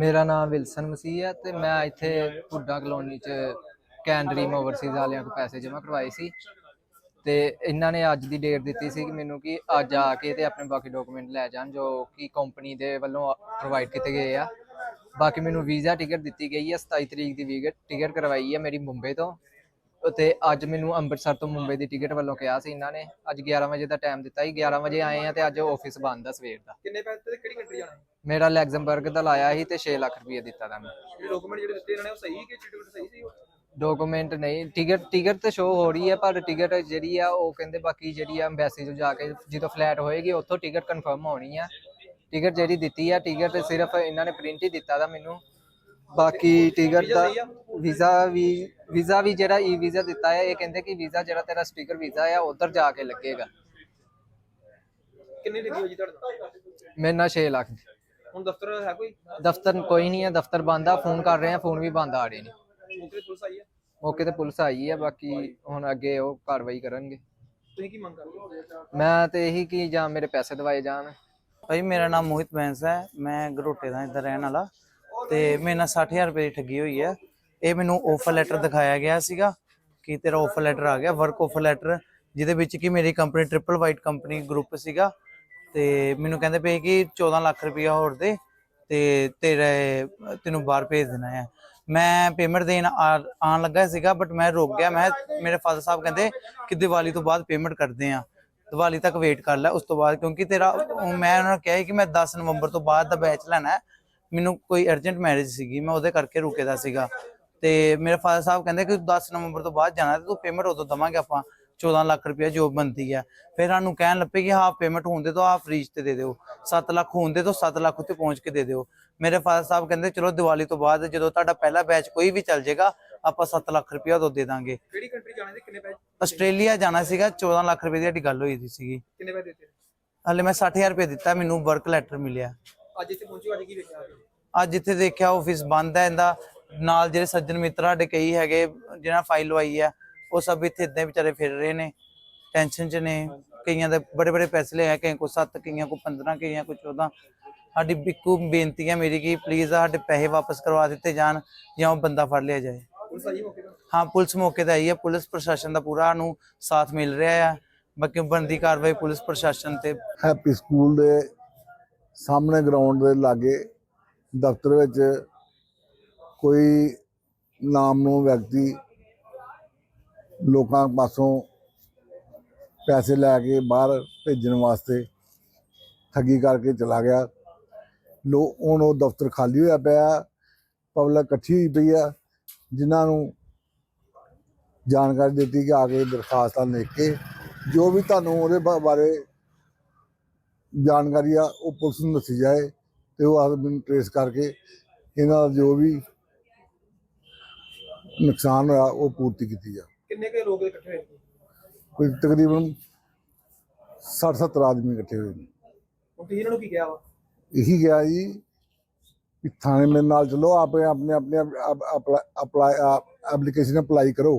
ਮੇਰਾ ਨਾਮ ਵਿਲਸਨ ਮਸੀਹ ਹੈ ਤੇ ਮੈਂ ਇੱਥੇ ਪੁੱਡਾ ਕਲੋਨੀ ਚ ਕੈਂਡਰੀਮ ਓਵਰਸੀਜ਼ ਵਾਲਿਆਂ ਕੋਲ ਪੈਸੇ ਜਮ੍ਹਾਂ ਕਰਵਾਏ ਸੀ। ਤੇ ਇਹਨਾਂ ਨੇ ਅੱਜ ਦੀ ਡੇਟ ਦਿੱਤੀ ਸੀ ਕਿ ਮੈਨੂੰ ਕਿ ਅੱਜ ਆ ਕੇ ਤੇ ਆਪਣੇ ਬਾਕੀ ਡਾਕੂਮੈਂਟ ਲੈ ਜਾਣ ਜੋ ਕਿ ਕੰਪਨੀ ਦੇ ਵੱਲੋਂ ਪ੍ਰੋਵਾਈਡ ਕੀਤੇ ਗਏ ਆ। ਬਾਕੀ ਮੈਨੂੰ ਵੀਜ਼ਾ ਟਿਕਟ ਦਿੱਤੀ ਗਈ ਹੈ 27 ਤਰੀਕ ਦੀ ਵੀਜ਼ਾ ਟਿਕਟ ਕਰਵਾਈ ਹੈ ਮੇਰੀ ਮੁੰਬਈ ਤੋਂ। ਤੇ ਅੱਜ ਮੈਨੂੰ ਅੰਮ੍ਰਿਤਸਰ ਤੋਂ ਮੁੰਬਈ ਦੀ ਟਿਕਟ ਵੱਲੋਂ ਕਿਹਾ ਸੀ ਇਹਨਾਂ ਨੇ। ਅੱਜ 11 ਵਜੇ ਦਾ ਟਾਈਮ ਦਿੱਤਾ ਸੀ 11 ਵਜੇ ਆਏ ਆ ਤੇ ਅੱਜ ਆਫਿਸ ਬੰਦ ਆ ਸਵੇਰ ਦਾ। ਕਿੰਨੇ ਪੈਸੇ ਤੇ ਕਿਹੜੀ ਕੰਟਰੀ ਜਾਣਾ? ਮੇਰਾ ਲੈਗਜ਼ਮਬਰਗ ਦਾ ਲਾਇਆ ਸੀ ਤੇ 6 ਲੱਖ ਰੁਪਏ ਦਿੱਤਾ ਦਾ ਮੈਂ ਡਾਕੂਮੈਂਟ ਜਿਹੜੇ ਦਿੱਤੇ ਇਹਨਾਂ ਨੇ ਉਹ ਸਹੀ ਕਿ ਟਿਕਟ ਸਹੀ ਸੀ? ਡਾਕੂਮੈਂਟ ਨਹੀਂ। ਟਿਕਟ ਟਿਕਟ ਤੇ ਸ਼ੋ ਹੋ ਰਹੀ ਹੈ ਪਰ ਟਿਕਟ ਜਿਹੜੀ ਆ ਉਹ ਕਹਿੰਦੇ ਬਾਕੀ ਜਿਹੜੀ ਆ ਐਮਬੈਸੀ ਤੋਂ ਜਾ ਕੇ ਜਦੋਂ ਫਲੈਟ ਹੋਏਗੀ ਉੱਥੋਂ ਟਿਕਟ ਕਨਫਰਮ ਹੋਣੀ ਆ। ਟਿਕਟ ਜਿਹੜੀ ਦਿੱਤੀ ਆ ਟਿਕਟ ਸਿਰਫ ਇਹਨਾਂ ਨੇ ਪ੍ਰਿੰਟ ਹੀ ਦਿੱਤਾ ਦਾ ਮੈਨੂੰ। ਬਾਕੀ ਟਿਕਟ ਦਾ ਵੀਜ਼ਾ ਵੀ ਵੀਜ਼ਾ ਵੀ ਜਿਹੜਾ ਈ ਵੀਜ਼ਾ ਦਿੱਤਾ ਹੈ ਇਹ ਕਹਿੰਦੇ ਕਿ ਵੀਜ਼ਾ ਜਿਹੜਾ ਤੇਰਾ ਸਟicker ਵੀਜ਼ਾ ਆ ਉਧਰ ਜਾ ਕੇ ਲੱਗੇਗਾ। ਕਿੰਨੀ ਲੱਗੀ ਜੀ ਤੁਹਾਡਾ ਮੇਰੇ ਨਾਲ 6 ਲੱਖ ਹੁਣ ਦਫ਼ਤਰ ਹੈ ਕੋਈ? ਦਫ਼ਤਰ ਕੋਈ ਨਹੀਂ ਹੈ ਦਫ਼ਤਰ ਬੰਦ ਆ ਫੋਨ ਕਰ ਰਹੇ ਆ ਫੋਨ ਵੀ ਬੰਦ ਆ ਰਹੇ ਨੇ। ਮੌਕੇ ਤੇ ਪੁਲਿਸ ਆਈ ਹੈ? ਮੌਕੇ ਤੇ ਪੁਲਿਸ ਆਈ ਹੈ ਬਾਕੀ ਹੁਣ ਅੱਗੇ ਉਹ ਕਾਰਵਾਈ ਕਰਨਗੇ। ਤੁਸੀਂ ਕੀ ਮੰਗ ਕਰਦੇ ਹੋ? ਮੈਂ ਤੇ ਇਹੀ ਕਿ ਜਾਂ ਮੇਰੇ ਪੈਸੇ ਦਵਾਏ ਜਾਣ। ਭਾਈ ਮੇਰਾ ਨਾਮ ਮੋਹਿਤ ਬੈਂਸ ਹੈ। ਮੈਂ ਗਰੋਟੇ ਦਾ ਇੱਧਰ ਰਹਿਣ ਵਾਲਾ। ਤੇ ਮੇਰੇ ਨਾਲ 60000 ਰੁਪਏ ਦੀ ਠੱਗੀ ਹੋਈ ਹੈ। ਇਹ ਮੈਨੂੰ ਆਫਰ ਲੈਟਰ ਦਿਖਾਇਆ ਗਿਆ ਸੀਗਾ ਕਿ ਤੇਰਾ ਆਫਰ ਲੈਟਰ ਆ ਗਿਆ ਵਰਕ ਆਫਰ ਲੈਟਰ ਜਿਹਦੇ ਵਿੱਚ ਕਿ ਮੇਰੀ company triple white company group ਸੀਗਾ ਤੇ ਮੈਨੂੰ ਕਹਿੰਦੇ ਪਏ ਕਿ 14 ਲੱਖ ਰੁਪਇਆ ਹੋਰ ਦੇ ਤੇ ਤੇਰੇ, ਤੈਨੂੰ ਬਾਹਰ ਭੇਜ ਦੇਣਾ ਹੈ ਮੈਂ ਪੇਮੈਂਟ ਦੇਣ ਆ- ਆਉਣ ਲੱਗਾ ਸੀਗਾ ਬਟ ਮੈਂ ਰੁਕ ਗਿਆ, ਮੈਂ, ਮੇਰੇ ਫਾਦਰ ਸਾਹਿਬ ਕਹਿੰਦੇ ਕਿ ਦੀਵਾਲੀ ਤੋਂ ਬਾਅਦ ਪੇਮੈਂਟ ਕਰਦੇ ਆ। ਦੀਵਾਲੀ ਤੱਕ ਵੇਟ ਕਰ ਲੈ, ਉਸ ਤੋਂ ਬਾਅਦ ਕਿਉਂਕਿ ਤੇਰਾ ਮੈਂ ਉਹਨਾਂ ਨੂੰ ਕਿਹਾ ਸੀ ਕਿ ਮੈਂ 10 ਨਵੰਬਰ ਤੋਂ ਬਾਅਦ ਦਾ ਬੈਚ ਲੈਣਾ ਮੈਨੂੰ ਕੋਈ ਅਰਜੈਂਟ ਮੈਰਿਜ ਸੀਗੀ, ਮੈਂ ਉਹਦੇ ਕਰਕੇ ਰੁਕੇ ਦਾ ਸੀਗਾ। ਤੇ ਮੇਰੇ ਫਾਦਰ ਸਾਹਿਬ ਕਹਿੰਦੇ ਕਿ 10 ਨਵੰਬਰ ਤੋਂ ਬਾਅਦ ਜਾਣਾ ਤੇ ਤੂੰ ਪੇਮੈਂਟ ਉਦੋਂ ਦਵਾਂਗੇ ਆਪਾਂ 14 ਲੱਖ ਰੁਪਏ ਜੋ ਬੰਦੀ ਹੈ ਫਿਰ ਸਾਨੂੰ ਕਹਿਣ ਲੱਪੇ ਕਿ ਹਾਫ ਪੇਮੈਂਟ ਹੁੰਦੇ ਤਾਂ ਹਾਫ ਫ੍ਰੀਜ ਤੇ ਦੇ ਦਿਓ। 7 ਲੱਖ ਹੁੰਦੇ ਤਾਂ 7 ਲੱਖ ਉੱਤੇ ਪਹੁੰਚ ਕੇ ਦੇ ਦਿਓ। ਮੇਰੇ ਫਾਦਰ ਸਾਹਿਬ ਕਹਿੰਦੇ ਚਲੋ ਦੀਵਾਲੀ ਤੋਂ ਬਾਅਦ ਜਦੋਂ ਤੁਹਾਡਾ ਪਹਿਲਾ ਬੈਚ ਕੋਈ ਵੀ ਚੱਲ ਜਾਏਗਾ ਆਪਾਂ 7 ਲੱਖ ਰੁਪਏ ਉਦੋਂ ਦੇ ਦਾਂਗੇ। ਕਿਹੜੀ ਕੰਟਰੀ ਜਾਣਾ ਸੀ ਕਿੰਨੇ ਪੈਸੇ ਆਸਟ੍ਰੇਲੀਆ ਜਾਣਾ ਸੀਗਾ 14 ਲੱਖ ਰੁਪਏ ਦੀ ਸਾਡੀ ਗੱਲ ਹੋਈ ਦੀ ਸੀਗੀ। ਕਿੰਨੇ ਪੈਸੇ ਦਿੱਤੇ? ਹਲੇ ਮੈਂ 60000 ਰੁਪਏ ਦਿੱਤਾ ਮੈਨੂੰ ਵਰਕ ਲੈਟਰ ਮਿਲਿਆ। ਅੱਜ ਇੱਥੇ ਪਹੁੰਚੇ ਅੱਜ ਕੀ ਵੇਖਿਆ? ਆ? ਅੱਜ ਇੱਥੇ ਦੇਖਿਆ ਆਫਿਸ ਬੰਦ ਹੈ ਇਹਦਾ ਨਾਲ ਜਿਹੜੇ ਸੱਜਣ ਮਿੱਤਰ ਸਾਡੇ ਕਈ ਹੈਗੇ ਜਿਹਨਾਂ ਫਾਈਲ ਲਵਾਈ ਹੈ ਉਹ ਸਭ ਇੱਥੇ ਇਦਾਂ ਵਿਚਾਰੇ ਫਿਰ ਰਹੇ ਨੇ। ਟੈਨਸ਼ਨ 'ਚ ਨੇ। ਕਈਆਂ ਦੇ ਬੜੇ ਬੜੇ ਪੈਸੇ ਲਏ ਆ ਕਈਆਂ ਕੋ 7 ਕਈਆਂ ਕੋ 15 ਕਈਆਂ ਕੋ 14 ਸਾਡੀ ਬਿੱਕੂ ਬੇਨਤੀ ਹੈ ਮੇਰੀ ਕਿ ਪਲੀਜ਼ ਸਾਡੇ ਪੈਸੇ ਵਾਪਸ ਕਰਵਾ ਦਿੱਤੇ ਜਾਣ ਜਾਂ ਉਹ ਬੰਦਾ ਫੜ ਲਿਆ ਜਾਏ। ਹਾਂ ਪੁਲਿਸ ਮੌਕੇ ਤੇ ਆਈ ਹੈ ਪੁਲਿਸ ਪ੍ਰਸ਼ਾਸਨ ਦਾ ਪੂਰਾ ਨੂੰ ਸਾਥ ਮਿਲ ਰਿਹਾ ਹੈ ਬਾਕੀ ਬੰਦੀ ਕਾਰਵਾਈ ਪੁਲਿਸ ਪ੍ਰਸ਼ਾਸਨ ਤੇ। ਹੈਪੀ ਸਕੂਲ ਦੇ ਸਾਹਮਣੇ ਗਰਾਊਂਡ ਦੇ ਲਾਗੇ ਦਫ਼ਤਰ ਵਿੱਚ ਕੋਈ ਨਾਮਨੂ ਵਿਅਕਤੀ ਲੋਕਾਂ ਪਾਸੋਂ ਪੈਸੇ ਲੈ ਕੇ ਬਾਹਰ ਭੇਜਣ ਵਾਸਤੇ ਠੱਗੀ ਕਰਕੇ ਚਲਾ ਗਿਆ। ਲੋ, ਹੁਣ ਉਹ ਦਫ਼ਤਰ ਖਾਲੀ ਹੋਇਆ ਪਿਆ, ਪਬਲਿਕ ਇਕੱਠੀ ਹੋਈ ਪਈ ਆ, ਜਿਨ੍ਹਾਂ ਨੂੰ ਜਾਣਕਾਰੀ ਦਿੱਤੀ ਕਿ ਆ ਕੇ ਦਰਖਾਸਤਾਂ ਲਿਖ ਕੇ, ਜੋ ਵੀ ਤੁਹਾਨੂੰ ਉਹਦੇ ਬਾ- ਬਾਰੇ ਜਾਣਕਾਰੀ ਆ, ਉਹ ਪੁਲਿਸ ਨੂੰ ਦੱਸੀ ਜਾਏ ਤੇ ਉਹ ਆਦਮੀ ਨੂੰ ਟ੍ਰੇਸ ਕਰਕੇ ਇਹਨਾਂ ਦਾ ਜੋ ਵੀ ਨੁਕਸਾਨ ਹੋਇਆ ਉਹ ਪੂਰਤੀ ਕੀਤੀ ਜਾ। ਕਿੰਨੇ ਕੇ ਲੋਕ ਇਕੱਠੇ ਹੋਏ? ਕੋਈ ਤਕਰੀਬਨ 60-70 ਆਦਮੀ ਇਕੱਠੇ ਹੋਏ ਨੇ। ਹੁਣ ਤੁਸੀਂ ਇਹਨਾਂ ਨੂੰ ਕੀ ਕਿਹਾ ਵਾ? ਇਹੀ ਗਿਆ ਜੀ ਕਿ ਥਾਣੇ ਮੇਰੇ ਨਾਲ ਚਲੋ ਆਪੇ ਆਪਣੇ ਆਪਣੇ ਅਪਲਾਈ ਐਪਲੀਕੇਸ਼ਨ ਅਪਲਾਈ ਕਰੋ।